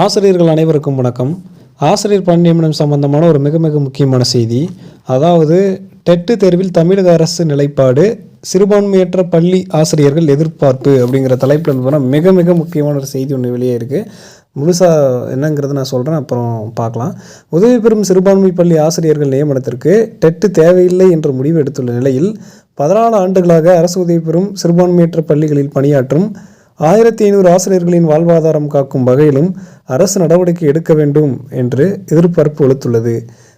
ஆசிரியர்கள் அனைவருக்கும் வணக்கம். ஆசிரியர் பணி நியமனம் சம்பந்தமான ஒரு மிக மிக முக்கியமான செய்தி. அதாவது டெட்டு தேர்வில் தமிழக அரசு நிலைப்பாடு சிறுபான்மையற்ற பள்ளி ஆசிரியர்கள் எதிர்பார்ப்பு அப்படிங்கிற தலைப்பில் வந்து போனால் மிக மிக முக்கியமான ஒரு செய்தி ஒன்று வெளியே இருக்குது முழுசாக என்னங்கிறத நான் சொல்கிறேன் அப்புறம் பார்க்கலாம். உதவி பெறும் சிறுபான்மை பள்ளி ஆசிரியர்கள் நியமனத்திற்கு டெட்டு தேவையில்லை என்ற முடிவு எடுத்துள்ள நிலையில் பதினாலு ஆண்டுகளாக அரசு உதவி பெறும் சிறுபான்மையற்ற பள்ளிகளில் பணியாற்றும் ஆயிரத்தி ஐநூறு ஆசிரியர்களின் வாழ்வாதாரம் காக்கும் வகையிலும் அரசு நடவடிக்கை எடுக்க வேண்டும் என்று எதிர்பார்ப்பு வலுத்துள்ளது.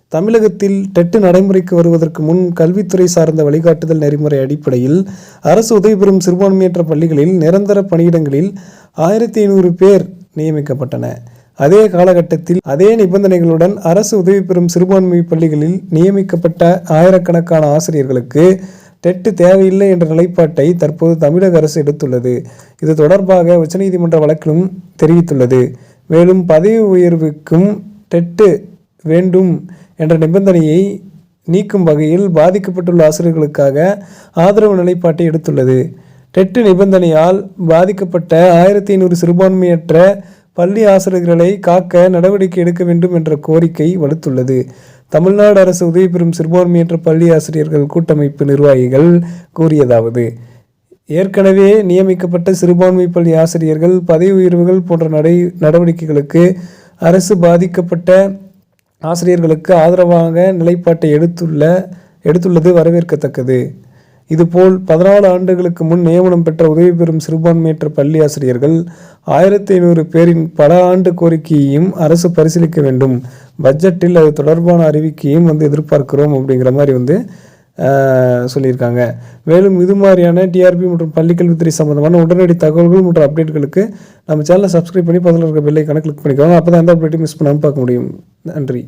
தமிழகத்தில் டெட்டு நடைமுறைக்கு வருவதற்கு முன் கல்வித்துறை சார்ந்த வழிகாட்டுதல் நெறிமுறை அடிப்படையில் அரசு உதவி பெறும் சிறுபான்மையற்ற பள்ளிகளில் நிரந்தர பணியிடங்களில் ஆயிரத்தி ஐநூறு பேர் நியமிக்கப்பட்டன. அதே காலகட்டத்தில் அதே நிபந்தனைகளுடன் அரசு உதவி பெறும் சிறுபான்மை பள்ளிகளில் நியமிக்கப்பட்ட ஆயிரக்கணக்கான ஆசிரியர்களுக்கு டெட்டு தேவையில்லை என்ற நிலைப்பாட்டை தற்போது தமிழக அரசு எடுத்துள்ளது. இது தொடர்பாக உச்சநீதிமன்ற வழக்கிலும் தெரிவித்துள்ளது. மேலும் பதவி உயர்வுக்கும் டெட்டு வேண்டும் என்ற நிபந்தனையை நீக்கும் வகையில் பாதிக்கப்பட்டுள்ள ஆசிரியர்களுக்காக ஆதரவு நிலைப்பாட்டை எடுத்துள்ளது. டெட்டு நிபந்தனையால் பாதிக்கப்பட்ட ஆயிரத்தி ஐநூறு சிறுபான்மையற்ற பள்ளி ஆசிரியர்களை காக்க நடவடிக்கை எடுக்க வேண்டும் என்ற கோரிக்கை வலுத்துள்ளது. தமிழ்நாடு அரசு உதவி பெறும் சிறுபான்மையற்ற பள்ளி ஆசிரியர்கள் கூட்டமைப்பு நிர்வாகிகள் கூறியதாவது ஏற்கனவே நியமிக்கப்பட்ட சிறுபான்மை பள்ளி ஆசிரியர்கள் பதவி உயர்வுகள் போன்ற நடை நடவடிக்கைகளுக்கு அரசு பாதிக்கப்பட்ட ஆசிரியர்களுக்கு ஆதரவாக நிலைப்பாட்டை எடுத்துள்ள எடுத்துள்ளது வரவேற்கத்தக்கது. இதுபோல் பதினாலு ஆண்டுகளுக்கு முன் நியமனம் பெற்ற உதவி பெறும் சிறுபான்மையற்ற பள்ளி ஆசிரியர்கள் ஆயிரத்தி ஐநூறு பேரின் பல ஆண்டு கோரிக்கையையும் அரசு பரிசீலிக்க வேண்டும். பட்ஜெட்டில் அது தொடர்பான அறிவிக்கையும் வந்து எதிர்பார்க்கிறோம் அப்படிங்கிற மாதிரி வந்து சொல்லியிருக்காங்க. மேலும் இது மாதிரியான டிஆர்பி மற்றும் பள்ளிக்கல்வித்துறை சம்பந்தமான உடனடி தகவல்கள் மற்றும் அப்டேட்களுக்கு நம்ம சேனலை சப்ஸ்கிரைப் பண்ணி பதில் இருக்க பெல்லைக்கான கிளிக் பண்ணிக்கோங்க. அப்போ தான் எந்த அப்டேட்டும் மிஸ் பண்ணாமல் பார்க்க முடியும். நன்றி.